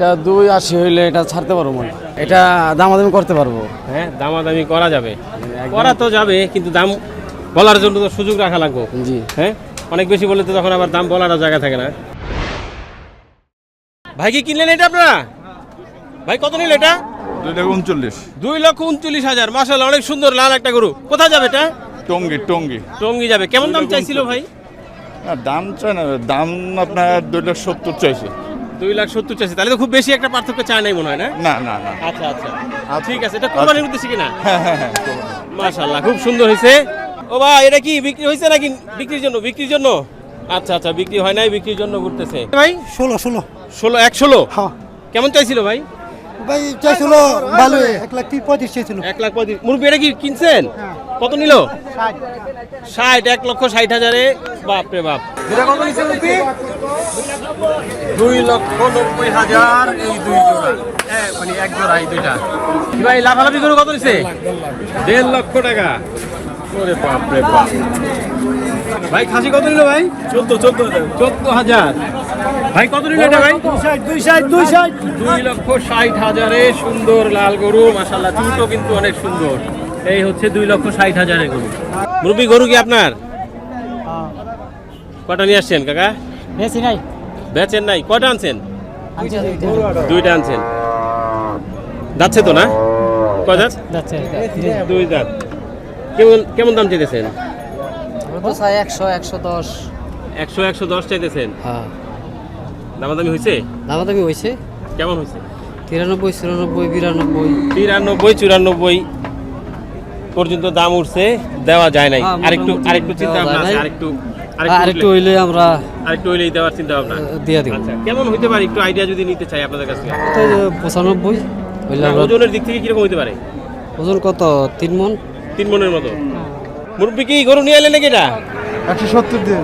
এটা দুই আশি হইলে এটা ছাড়তে পারব মনে হয়। এটা দামাদামি করতে পারব। হ্যাঁ দামাদামি করা যাবে। করা তো যাবে কিন্তু দাম বলার জন্য তো সুযোগ রাখা লাগবে। জি। হ্যাঁ অনেক বেশি বলে তো তখন আবার দাম বলার জায়গা থাকে না। ভাই কি কিনলেন এটা আপনারা? ভাই কত নিল এটা? দুই টাকা উনচল্লিশ। দুই লক্ষ উনচল্লিশ হাজার। মাসাল অনেক সুন্দর লাল একটা গরু। কোথায় যাবে এটা? টঙ্গি টঙ্গি। টঙ্গি যাবে। কেমন দাম চাইছিল ভাই? দাম চাই না। দাম আপনার দুই লাখ সত্তর চাইছে। দুই লাখ সত্তর চাইছে। তাহলে তো খুব বেশি একটা পার্থক্য চায় নাই মনে হয় না? না না না। আচ্ছা আচ্ছা। ঠিক আছে এটা কোরবানির উদ্দেশ্যে কিনা? হ্যাঁ হ্যাঁ হ্যাঁ মাশাল্লাহ খুব সুন্দর হয়েছে। ও ভাই এটা কি বিক্রি হয়েছে নাকি বিক্রির জন্য? বিক্রির জন্য? আচ্ছা আচ্ছা বিক্রি হয় নাই বিক্রির জন্য ঘুরতেছে। ভাই ষোলো ষোলো। ষোলো এক ষোলো? হ্যাঁ। কেমন চাইছিল ভাই? ভাই চাইছিল ভালো এক লাখ তিরিশ পঁয়ত্রিশ চাইছিল এক লাখ পঁয়ত্রিশ। মুরব্বী এটা কি কিনছেন? কত নিল? ষাট। এক লক্ষ ষাট হাজারে। বাপ রে বাপ। দুই লক্ষ নব্বই হাজার এই দুই জোড়া। হ্যাঁ মানে এক জোড়া এই দুইটা। কি ভাই লাফালাফি করে কত নিচ্ছে? দেড় লক্ষ টাকা। ওরে বাপ রে বাপ। ভাই খাসি কত নিল ভাই? চোদ্দ চোদ্দ চোদ্দ হাজার। ভাই কত নিল এটা ভাই? দুই ষাট দুই ষাট দুই লক্ষ ষাট হাজারে সুন্দর লাল গরু মাসাল্লাহ চুটো কিন্তু অনেক সুন্দর। এই হচ্ছে দুই লক্ষ ষাট হাজারের গরু। মুরব্বী গরু কি আপনার? কটা নিয়ে আসছেন কাকা? বেশি নাই। বেচেন নাই কটা আনছেন? দুইটা। আনছেন। যাচ্ছে তো না? কয় দাঁত দুই দাঁত কেমন কেমন দাম চাইতেছেন? একশো একশো দশ। একশো একশো দশ চাইতেছেন? হ্যাঁ। দামাদামি হয়েছে? দামাদামি হয়েছে। কেমন হয়েছে? তিরানব্বই চুরানব্বই বিরানব্বই। তিরানব্বই চুরানব্বই পর্যন্ত দাম উঠছে দেওয়া যায় নাই। হ্যাঁ, আরেকটু আরেকটু চিন্তা ভাবনা আছে আরেকটু আর আরেকটু হইলে আমরা আরেকটু হইলেই দেওয়ার চিন্তা ভাবনা। দিয়ে দিব। আচ্ছা কেমন হইতে পারে? একটু আইডিয়া যদি নিতে চাই আপনাদের কাছে। তো পঁচানব্বই হইলে আমরা ওজনের দিক থেকে কীরকম হইতে পারে? ওজন কত? তিন মন? তিন মনের মতো। মুরব্বী কি গরু নিয়ে এলেন নাকি এটা? একশো সত্তর দিন।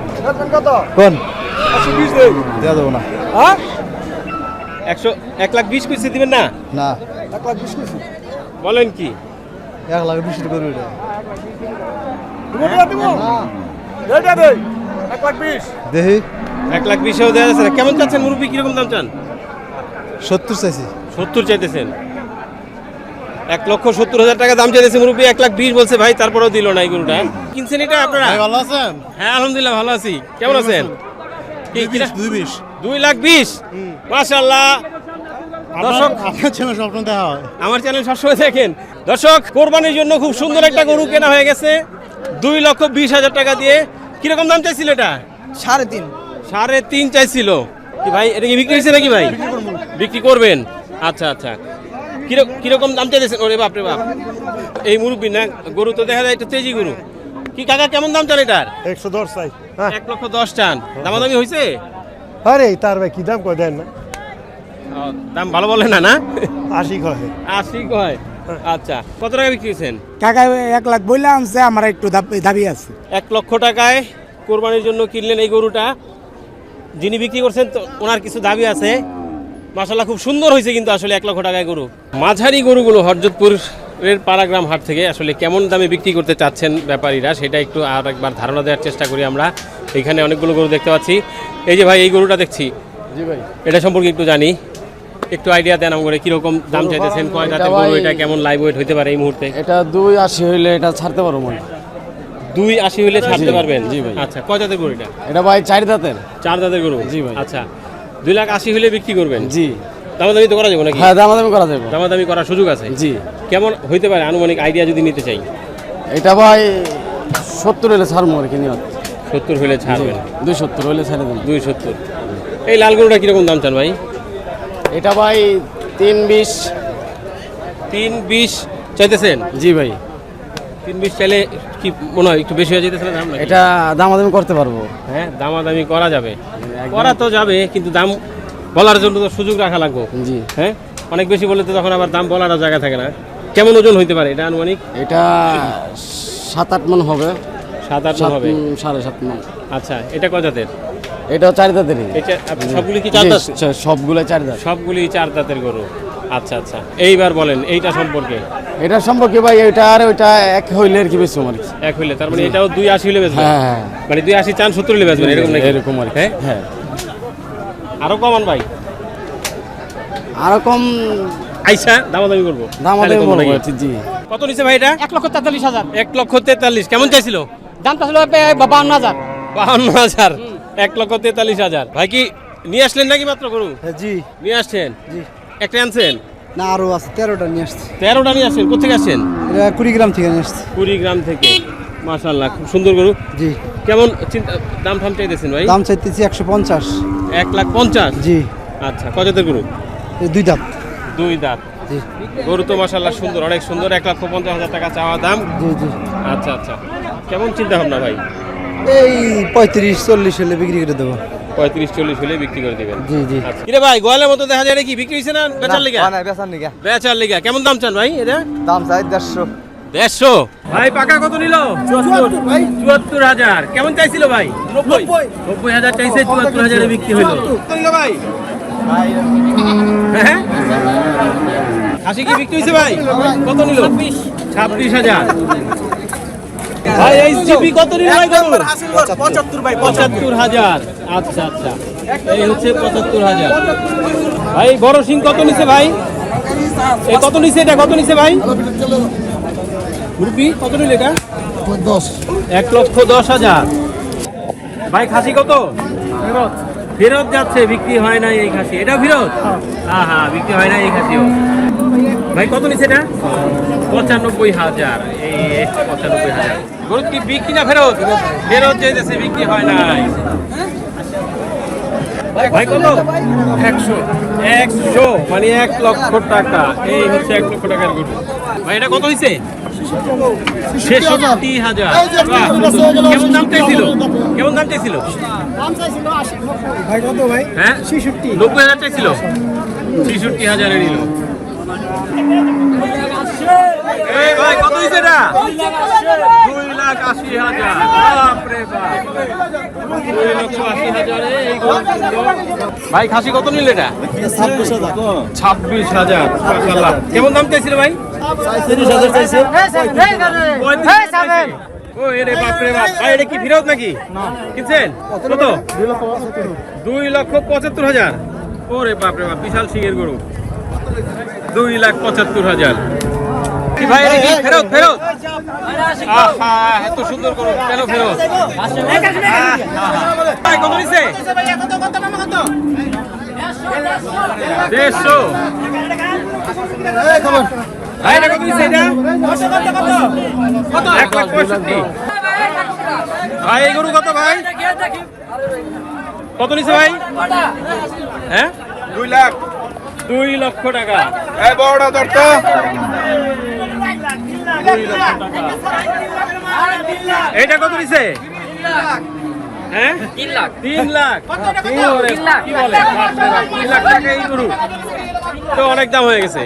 কোন? দেওয়া যাব না। একশো এক লাখ বিশ পিসে দিবেন না? না। এক লাখ বিশ কেজি বলেন কি? এক লাখ বিশ করবি এটা দেখি এক লাখ বিশেও দেওয়া যাচ্ছে না। কেমন চাচ্ছেন মুরব্বী? কীরকম দাম চান? সত্তর চাইছি। সত্তর চাইতেছেন। এক লক্ষ সত্তর হাজার টাকা দাম চাইতেছে মুরব্বী। এক লাখ বিশ বলছে ভাই তারপরেও দিল না এই গরুটা। কিনছেন এটা আপনারা? ভালো আছেন? হ্যাঁ আলহামদুলিল্লাহ ভালো আছি। কেমন আছেন। দুই বিশ দুই লাখ বিশ? মাশাল্লাহ দর্শক আপনার স্বপ্ন দেখা হয়। আমার চ্যানেল সবসময় দেখেন। দর্শক কোরবানির জন্য খুব সুন্দর একটা গরু কেনা হয়ে গেছে। দুই লক্ষ বিশ হাজার টাকা দিয়ে। কীরকম দাম চাইছিল এটা? সাড়ে তিন। সাড়ে তিন চাইছিল। কি ভাই এটা কি বিক্রি হয়েছে নাকি ভাই? বিক্রি করবেন? আচ্ছা আচ্ছা। কীরকম কীরকম দাম চাইতেছেন? ওরে বাপ রে বাপ। এই মুরব্বী না গরু তো দেখা যায় একটু তেজি গরু। কি কাকা কেমন দাম চান এটার? একশো দশ চাই। এক লক্ষ দশ টান দামাদামি হয়েছে আরে তার ভাই কি দাম করে দেন না? দাম ভালো বলে না না? আশি কয়। আশি কয়? আচ্ছা কত টাকা বিক্রি হয়েছেন কাকা এক লাখ বললে আনছে আমার একটু দাবি আছে। এক লক্ষ টাকায় কোরবানির জন্য কিনলেন এই গরুটা। যিনি বিক্রি করছেন তো ওনার কিছু দাবি আছে। মাসাল্লাহ খুব সুন্দর হয়েছে কিন্তু আসলে এক লক্ষ টাকায় গরু। মাঝারি গরুগুলো হরজতপুরের পাড়াগ্রাম হাট থেকে আসলে কেমন দামে বিক্রি করতে চাচ্ছেন ব্যাপারীরা সেটা একটু আর একবার ধারণা দেওয়ার চেষ্টা করি আমরা। এখানে অনেকগুলো গরু দেখতে পাচ্ছি। এই যে ভাই এই গরুটা দেখছি। জি ভাই। এটা সম্পর্কে একটু জানি। একটু আইডিয়া দেন আমাকে কীরকম দাম চাইতেছেন কয় জাতের গরু এটা কেমন লাইভ ওয়েট হতে পারে এই মুহূর্তে? এটা দুই আশি হইলে এটা ছাড়তে পারব মনে দুই আশি হলে ছাড়তে পারবেন? জি ভাই। আচ্ছা কয় জাতের গরু এটা? এটা ভাই চার দাঁতের চার দাঁতের গরু? জি ভাই। আচ্ছা। দুই লাখ আশি হলে বিক্রি করবেন? জি। দামাদামি তো করা যাবে নাকি? হ্যাঁ দামাদামি করা যাবে। দামাদামি করার সুযোগ আছে? জি। কেমন হইতে পারে আনুমানিক আইডিয়া যদি নিতে চাই? এটা ভাই সত্তর হইলে ছাড়বো আর কি নিয়ত। সত্তর হলে ছাড়বেন? দুই সত্তর হইলে ছেড়ে দেন দুই সত্তর। এই লাল গরুটা কীরকম দাম চান ভাই? এটা ভাই তিন বিশ। তিন বিশ চাইতেছেন? জি ভাই। তিন বিশ চাইলে কি মনে হয় একটু বেশি হয়ে যেতেছে না দাম? এটা দামাদামি করতে পারব। হ্যাঁ দামাদামি করা যাবে। করা তো যাবে কিন্তু দাম বলার জন্য তো সুযোগ রাখা লাগবে। জি। হ্যাঁ? অনেক বেশি বলে তো তখন আবার দাম বলার জায়গা থাকে না। কেমন ওজন হইতে পারে এটা আনুমানিক? এটা সাত আট মন হবে। সাত আট সাত হবে। সাড়ে সাত মন। আচ্ছা এটা কয় জাতের? এটাও চারি এটা আপনি সবগুলি কি চার দাঁত সবগুলো চারি দাঁত সবগুলি চার দাঁতের গরু। আচ্ছা আচ্ছা। এইবার বলেন এইটা সম্পর্কে। এটা সম্পর্কে ভাই এটা আর ওইটা এক হইলে আর কি বেশি আর কি এক হইলে তার মানে এটাও দুই আশি হলে বেচবেন? হ্যাঁ হ্যাঁ মানে দুই আশি চান সত্তর হলে বেচবেন এরকম নাকি? এরকম আর কি। হ্যাঁ? হ্যাঁ। আরও কমান ভাই। আরও কম আইসা দামাদামি করব। দাম তাহলে কমবো নাকি? জি কত নিছে ভাই এটা? এক লক্ষ তেতাল্লিশ হাজার। এক লক্ষ তেতাল্লিশ। কেমন চাইছিল? দামটা ছিল বাউন্ন হাজার। বাহান্ন হাজার। এক লক্ষ তেতাল্লিশ হাজার। ভাই কি নিয়ে আসলেন নাকি মাত্র গরু জি। নিয়ে আসছেন? জি। একটা আনছেন? না আরও আছে তেরোটা নিয়ে আসছি। তেরোটা নিয়ে আসছেন? কোথেকে আসছেন? কুড়িগ্রাম থেকে নিয়ে আসছি। কুড়িগ্রাম থেকে। মাশাল্লাহ খুব সুন্দর গরু। জি। কেমন চিন্তা দাম ঠাম চাইতেছেন ভাই? দাম চাইতেছি একশো পঞ্চাশ। এক লাখ পঞ্চাশ? জি। আচ্ছা কজাতের গরু? দুই দাম দুই দাঁত। জি। গরু তো মাশাল্লাহ সুন্দর অনেক সুন্দর এক লক্ষ পঞ্চাশ হাজার টাকা চাওয়া দাম। জি জি। আচ্ছা আচ্ছা। কেমন চিন্তা ভাবনা ভাই? এই পঁয়ত্রিশ চল্লিশ হলে বিক্রি করে দেবো। পঁয়ত্রিশ চল্লিশ হলে বিক্রি করে দিবেন। জি জি। আচ্ছা। কিরে ভাই গোয়ালের মতো দেখা যায় কি বিক্রি হয়েছে না বেচার লেগে? বেচার নিকা বেচার লেগে। কেমন দাম চান ভাই এটা? দাম চাই দেড়শো। দেড়শো। ভাই পাকা কত নিল? চুয়াত্তর হাজার। কেমন চাইছিল ভাই? নব্বই। নব্বই। হাজার চাইছে চুয়াত্তর হাজারে বিক্রি হইল। ভাই? হ্যাঁ? খাসি কি বিক্রি হয়েছে ভাই? কত নিল? ছাব্বিশ। হাজার। ভাই এই জিপি কত নিল ভাই ভাই পঁচাত্তর। হাজার। আচ্ছা আচ্ছা। এই হচ্ছে পঁচাত্তর হাজার। ভাই বড় সিং কত নিছে ভাই? এই কত নিছে এটা কত নিছে ভাই? মুরব্বি কত নিল এটা? দশ। এক লক্ষ দশ হাজার। ভাই খাসি কত? ফেরত। ফেরত যাচ্ছে বিক্রি হয় না এই খাসি। এটা ফেরত? হ্যাঁ। হ্যাঁ বিক্রি হয় না এই খাসিও ভাই কত নিচ্ছে এটা? পঁচানব্বই হাজার। এই পঁচানব্বই হাজার। গরু কি বিক্রি না ফেরত? ফেরত যেতেছে বিক্রি হয় নাই। ভাই কত? একশো। একশো মানে এক লক্ষ টাকা। এই হচ্ছে এক লক্ষ টাকার গরু। ভাই এটা কত হয়েছে ছেষট্টি হাজার। কেমন দাম চাইছিল? কেমন দাম চাইছিল? ভাই কত ভাই? হ্যাঁ? নব্বই হাজার চাইছিল? ছেষট্টি হাজারে নিল। ভাই কত হয়েছে এটা? দুই লাখ আশি হাজার। ভাই খাসি কত নিল এটা? ছাব্বিশ হাজার। কেমন দাম চাইছিল ভাই? তিরিশ হাজার চাইছে। দুই লক্ষ পঁচাত্তর হাজার ওরে বাপরে বাপ বিশাল সিংহের গরু দুই লাখ পঁচাত্তর হাজার ভাই ফেরত ফেরত আহা এত সুন্দর গরু কেন ফেরত কত দেড়শো ভাই এটা কত নিছে এটা? এক লাখ পঁয়ষট্টি। ভাই এই গরু কত ভাই? কত নিছে ভাই? হ্যাঁ? দুই লাখ। দুই লক্ষ টাকা। কত নিছে? হ্যাঁ? তিন লাখ। তিন লাখ। কি বলে? তিন লাখ টাকা এই গরু। তো অনেক দাম হয়ে গেছে।